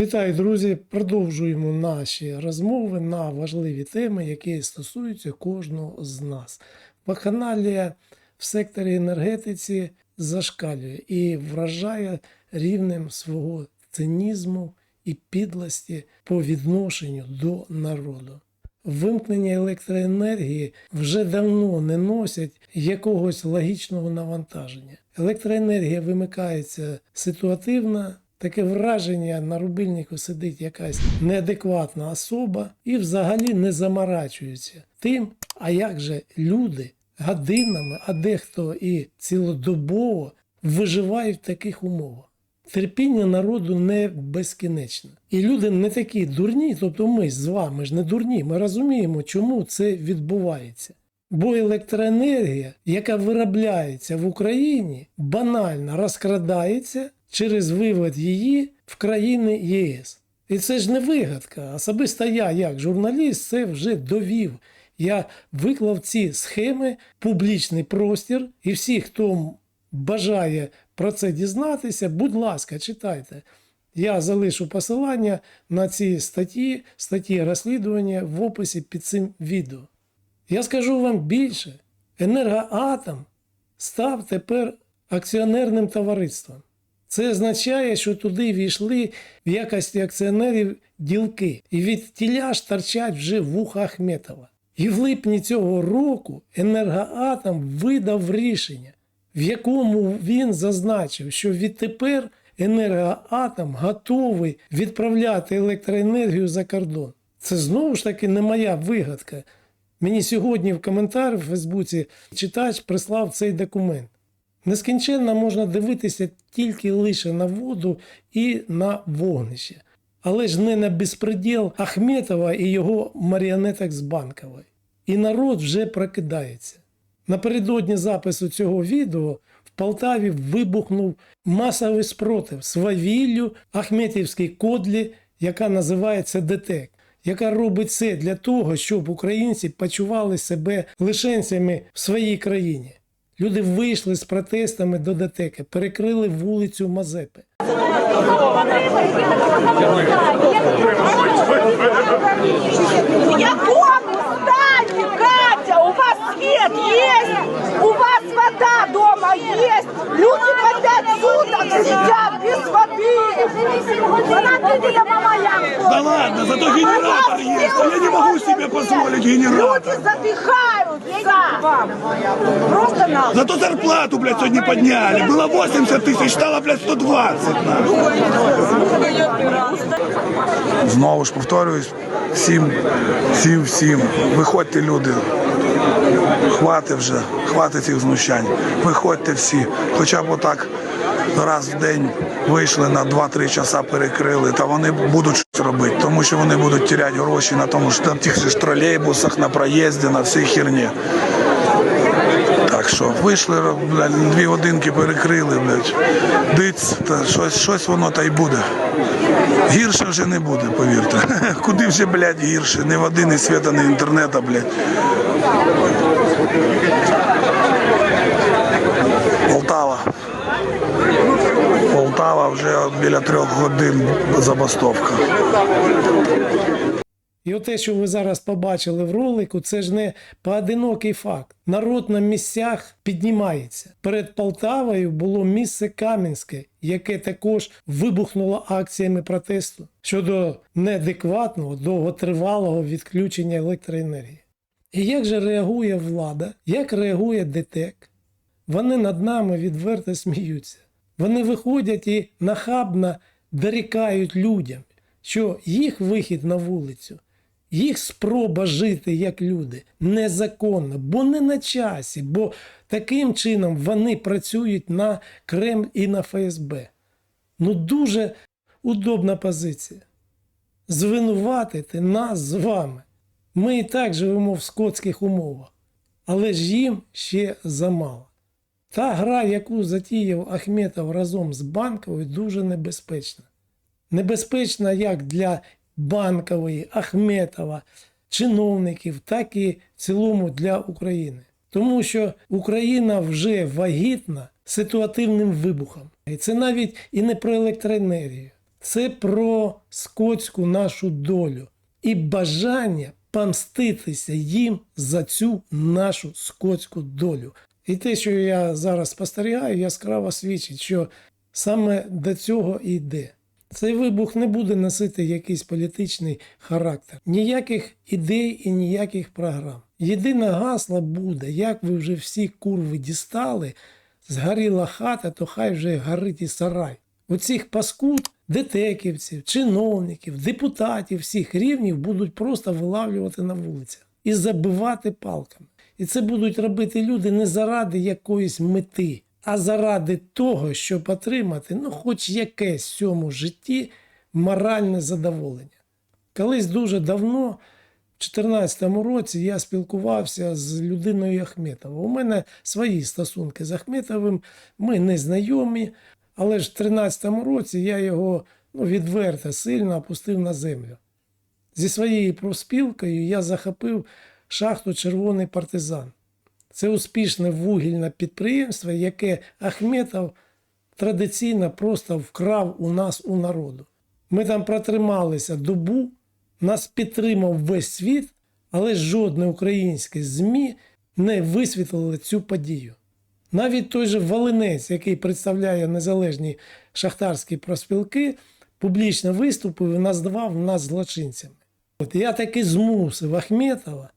Вітаю, друзі! Продовжуємо наші розмови на важливі теми, які стосуються кожного з нас. Вакханалія в секторі енергетиці зашкалює і вражає рівнем свого цинізму і підлості по відношенню до народу. Вимкнення електроенергії вже давно не носять якогось логічного навантаження. Електроенергія вимикається ситуативно, таке враження на рубильнику сидить якась неадекватна особа і взагалі не заморачується тим, а як же люди годинами, а дехто і цілодобово виживають в таких умовах. Терпіння народу не безкінечне. І люди не такі дурні, тобто ми з вами ж не дурні, ми розуміємо, чому це відбувається. Бо електроенергія, яка виробляється в Україні, банально розкрадається через вивод її в країни ЄС. І це ж не вигадка. Особисто я, як журналіст, це вже довів. Я виклав ці схеми, публічний простір, і всі, хто бажає про це дізнатися, будь ласка, читайте. Я залишу посилання на ці статті, статті розслідування в описі під цим відео. Я скажу вам більше: енергоатом став тепер акціонерним товариством. Це означає, що туди війшли в якості акціонерів ділки, і від тіляж торчать вже вуха Ахметова. І в липні цього року енергоатом видав рішення, в якому він зазначив, що відтепер енергоатом готовий відправляти електроенергію за кордон. Це знову ж таки не моя вигадка. Мені сьогодні в коментарі в Фейсбуці читач прислав цей документ. Нескінченно можна дивитися тільки лише на воду і на вогнище, але ж не на безпреділ Ахметова і його маріонеток з Банкової. І народ вже прокидається. Напередодні запису цього відео в Полтаві вибухнув масовий спротив свавіллю Ахметівській кодлі, яка називається ДТЕК, яка робить все для того, щоб українці почували себе лишенцями в своїй країні. Люди вийшли з протестами до ДТЕКи, перекрили вулицю Мазепи. Я якому стані, Катя, у вас світ є, у вас вода дома є. люди по пять суток сидят без воды. Вона видела моя Да ладно, зато генератор есть, а я не могу себе позволить Люди генератор. задыхаются. Просто на. Зато зарплату, блядь, сегодня подняли. Было 80 тысяч, стало, блядь, 120. нахуй. Знову ж повторююсь, всім, всім, всім. Виходьте, люди. Хвати вже, хвати цих знущань. Виходьте всі. Хоча б отак раз в день вийшли на 2-3 часа, перекрили, та вони будуть щось робити, тому що вони будуть тіряти гроші на тому ж на тих же тролейбусах, на проїзді, на всій херні. Так що вийшли, блядь, дві годинки перекрили, блядь. Диць, та щось, щось воно та й буде. Гірше вже не буде, повірте. Куди вже, блядь, гірше? Ні води, ні світа, ні інтернету, блядь. Полтава. Полтава вже біля трьох годин забастовка. І те, що ви зараз побачили в ролику, це ж не поодинокий факт. Народ на місцях піднімається. Перед Полтавою було місце Кам'янське, яке також вибухнуло акціями протесту щодо неадекватного довготривалого відключення електроенергії. І як же реагує влада, як реагує ДТЕК? Вони над нами відверто сміються. Вони виходять і нахабно дорікають людям, що їх вихід на вулицю, їх спроба жити як люди незаконна, бо не на часі, бо таким чином вони працюють на Кремль і на ФСБ. Ну дуже удобна позиція. Звинуватити нас з вами. Ми і так живемо в скотських умовах, але ж їм ще замало. Та гра, яку затіяв Ахметов разом з банковою, дуже небезпечна. Небезпечна як для банкової, Ахметова, чиновників, так і в цілому для України. Тому що Україна вже вагітна ситуативним вибухом. І це навіть і не про електроенергію. Це про скотську нашу долю і бажання помститися їм за цю нашу скотську долю. І те, що я зараз спостерігаю, яскраво свідчить, що саме до цього і йде. Цей вибух не буде носити якийсь політичний характер, ніяких ідей і ніяких програм. Єдине гасло буде, як ви вже всі курви дістали, згоріла хата, то хай вже горить і сарай. У цих паскуд детеківців, чиновників, депутатів всіх рівнів будуть просто вилавлювати на вулицях і забивати палками. І це будуть робити люди не заради якоїсь мети, а заради того, щоб отримати ну, хоч якесь в цьому житті моральне задоволення. Колись дуже давно, в 2014 році, я спілкувався з людиною Ахметова. У мене свої стосунки з Ахметовим, ми не знайомі, але ж в 2013 році я його ну, відверто сильно опустив на землю. Зі своєю профспілкою я захопив шахту Червоний партизан. Це успішне вугільне підприємство, яке Ахметов традиційно просто вкрав у нас у народу. Ми там протрималися добу, нас підтримав весь світ, але жодне українське ЗМІ не висвітлило цю подію. Навіть той же Волинець, який представляє незалежні шахтарські проспілки, публічно виступив і назвав нас злочинцями. От я таки змусив Ахметова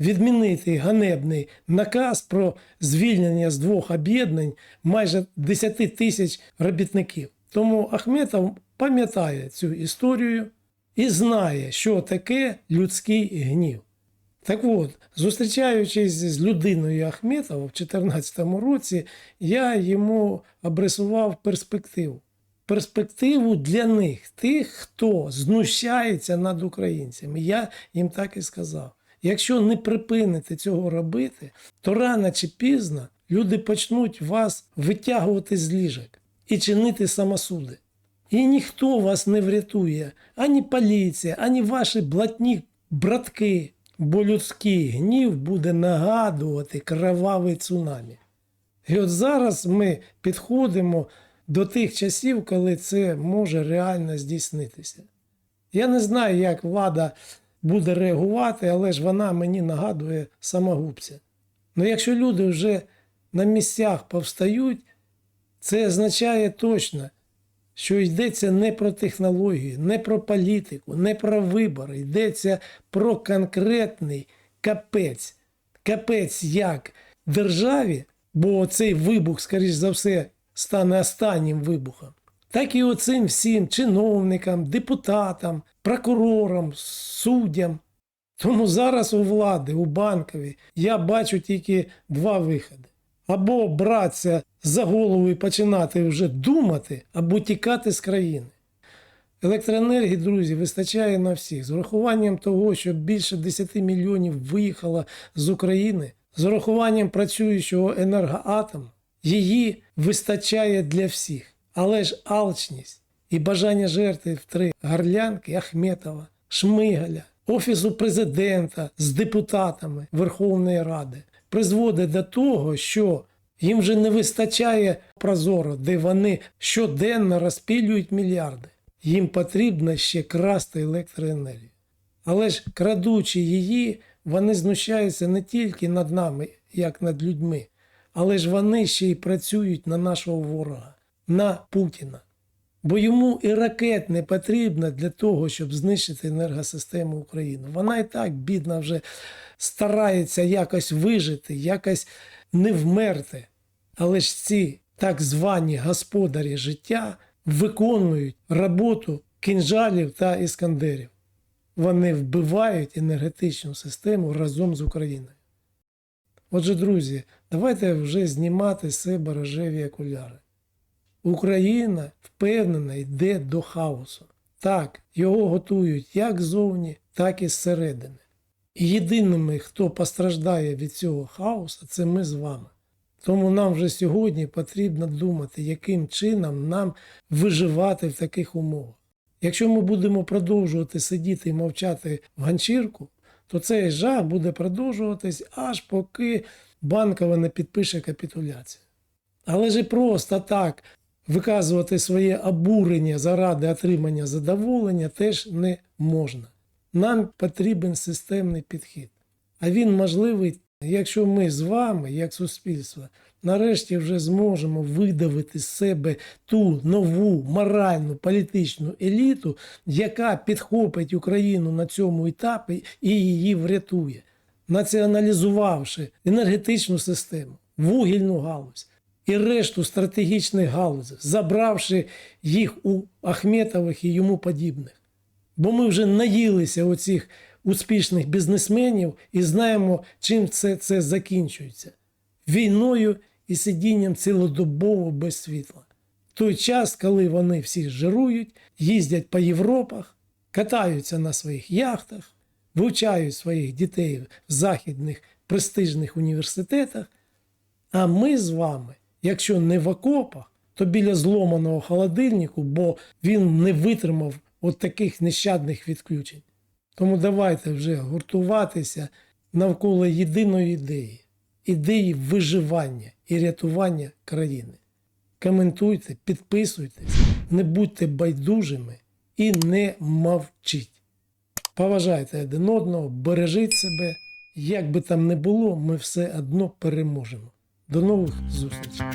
відмінити ганебний наказ про звільнення з двох об'єднань майже 10 тисяч робітників. Тому Ахметов пам'ятає цю історію і знає, що таке людський гнів. Так от, зустрічаючись з людиною Ахметова в 2014 році, я йому обрисував перспективу. Перспективу для них, тих, хто знущається над українцями. Я їм так і сказав. Якщо не припините цього робити, то рано чи пізно люди почнуть вас витягувати з ліжок і чинити самосуди. І ніхто вас не врятує, ані поліція, ані ваші блатні братки, бо людський гнів буде нагадувати кровавий цунамі. І от зараз ми підходимо до тих часів, коли це може реально здійснитися. Я не знаю, як влада буде реагувати, але ж вона мені нагадує самогубця. Ну якщо люди вже на місцях повстають, це означає точно, що йдеться не про технологію, не про політику, не про вибори, йдеться про конкретний капець. Капець як державі, бо цей вибух, скоріш за все, стане останнім вибухом, так і оцим всім чиновникам, депутатам, прокурорам, суддям. Тому зараз у влади, у банкові я бачу тільки два виходи: або братися за голову і починати вже думати, або тікати з країни. Електроенергії, друзі, вистачає на всіх. З урахуванням того, що більше 10 мільйонів виїхало з України, з урахуванням працюючого енергоатому, її вистачає для всіх. Але ж алчність і бажання жертви в три горлянки Ахметова, Шмигаля, Офісу президента з депутатами Верховної Ради призводить до того, що їм вже не вистачає прозоро, де вони щоденно розпілюють мільярди. Їм потрібно ще красти електроенергію. Але ж крадучи її, вони знущаються не тільки над нами, як над людьми, але ж вони ще й працюють на нашого ворога, на Путіна. Бо йому і ракет не потрібно для того, щоб знищити енергосистему України. Вона і так, бідна, вже старається якось вижити, якось не вмерти. Але ж ці так звані господарі життя виконують роботу кінжалів та іскандерів. Вони вбивають енергетичну систему разом з Україною. Отже, друзі, давайте вже знімати себе рожеві окуляри. Україна впевнена йде до хаосу. Так, його готують як ззовні, так і зсередини. І єдиними, хто постраждає від цього хаосу, це ми з вами. Тому нам вже сьогодні потрібно думати, яким чином нам виживати в таких умовах. Якщо ми будемо продовжувати сидіти і мовчати в ганчірку, то цей жах буде продовжуватись аж поки банкова не підпише капітуляцію. Але ж просто так Виказувати своє обурення заради отримання задоволення теж не можна. Нам потрібен системний підхід. А він можливий, якщо ми з вами, як суспільство, нарешті вже зможемо видавити з себе ту нову моральну політичну еліту, яка підхопить Україну на цьому етапі і її врятує, націоналізувавши енергетичну систему, вугільну галузь і решту стратегічних галузей, забравши їх у Ахметових і йому подібних. Бо ми вже наїлися оцих успішних бізнесменів і знаємо, чим це, це закінчується. Війною і сидінням цілодобово без світла. В той час, коли вони всі жирують, їздять по Європах, катаються на своїх яхтах, вивчають своїх дітей в західних престижних університетах, а ми з вами, якщо не в окопах, то біля зломаного холодильнику, бо він не витримав от таких нещадних відключень. Тому давайте вже гуртуватися навколо єдиної ідеї ідеї виживання і рятування країни. Коментуйте, підписуйтесь, не будьте байдужими і не мовчіть. Поважайте один одного, бережіть себе. Як би там не було, ми все одно переможемо. До нових зустрічей!